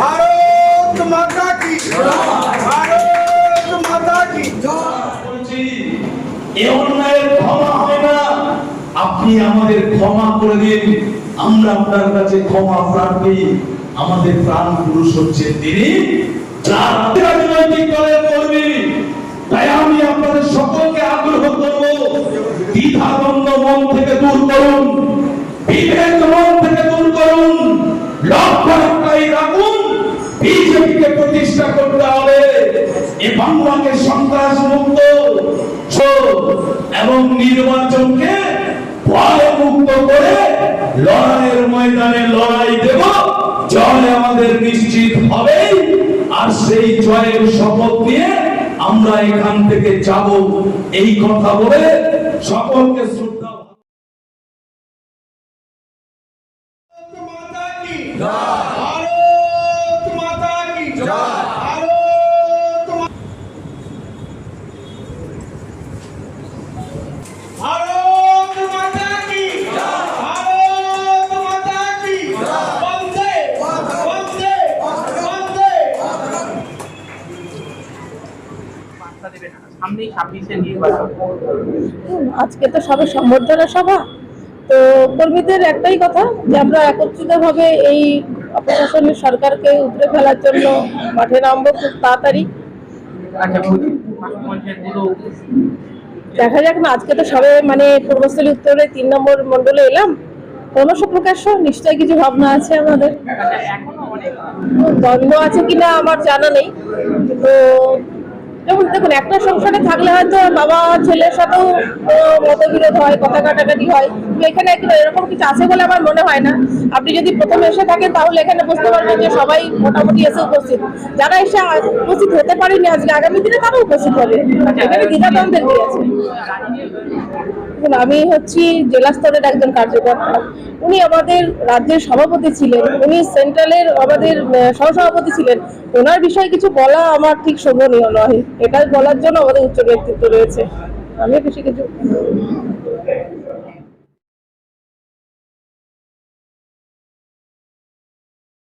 ভারত মাতা কি? ভারত মাতা কি? ক্ষমা আপনি আমাদের ক্ষমা করে দিন। আমরা আপনার কাছে ক্ষমা প্রার্থী আমাদের প্রাণ পুরুষ হচ্ছে তিনি। রাজনৈতিক দলের কর্মী। তাই আমি আপনাদের সকলকে আগ্রহ করব, দ্বিধা মন থেকে দূর করুন। বিভেদ মন থেকে দূর করুন। লক্ষ্য রাখুন, বিজেপিকে প্রতিষ্ঠা করতে হবে। এ বাংলাকে সন্ত্রাস মুক্ত এবং নির্বাচনকে মুক্ত করে লড়াইয়ের ময়দানে লড়াই দেব। জয় আমাদের নিশ্চিত হবে আর সেই জয়ের শপথ নিয়ে আমরা এখান থেকে যাব। এই কথা বলে সকলকে কি? ভারত মাতা কি? ভারত মাতা কি? ভারত মাতা কি? বন্দে বন্দে বন্দে। বার্তা ছাব্বিশে নির্বাচন। আজকে তো সবে সম্বর্ধনা সভা। তো কর্মীদের একটাই কথা যে আমরা একত্রিতভাবে এই প্রশাসনের সরকারকে উপরে ফেলার জন্য মাঠে নামবো খুব তাড়াতাড়ি। আচ্ছা দেখা যাক না আজকে তো সবে মানে পূর্বস্থলী উত্তরে তিন নম্বর মণ্ডলে এলাম। ক্রমশ প্রকাশ্য নিশ্চয়ই কিছু ভাবনা আছে আমাদের? আচ্ছা দ্বন্দ্ব আছে কিনা আমার জানা নেই। তো দেখুন, একটা সংসারে থাকলে হয়তো বাবা, ছেলের সাথেও মতবিরোধ হয়, কথা কাটাকাটি হয়। তো এখানে এরকম কিছু আছে বলে আমার মনে হয় না। আপনি যদি প্রথম এসে থাকেন, তাহলে এখানে বুঝতে পারবেন যে সবাই মোটামুটি এসে উপস্থিত। যারা এসে উপস্থিত হতে পারেনি আজকে, আগামী দিনে তারা উপস্থিত হবে। এখানে দ্বিধাদ্বন্দ্বের কি আছে? আমি হচ্ছি জেলা স্তরের একজন কার্যকর্তা। উনি আমাদের রাজ্যের সভাপতি ছিলেন, উনি সেন্ট্রালের আমাদের সহসভাপতি ছিলেন। ওনার বিষয়ে কিছু বলা আমার ঠিক শোভনীয় নয়। এটা বলার জন্য আমাদের উচ্চ নেতৃত্ব রয়েছে। আমি বেশি কিছু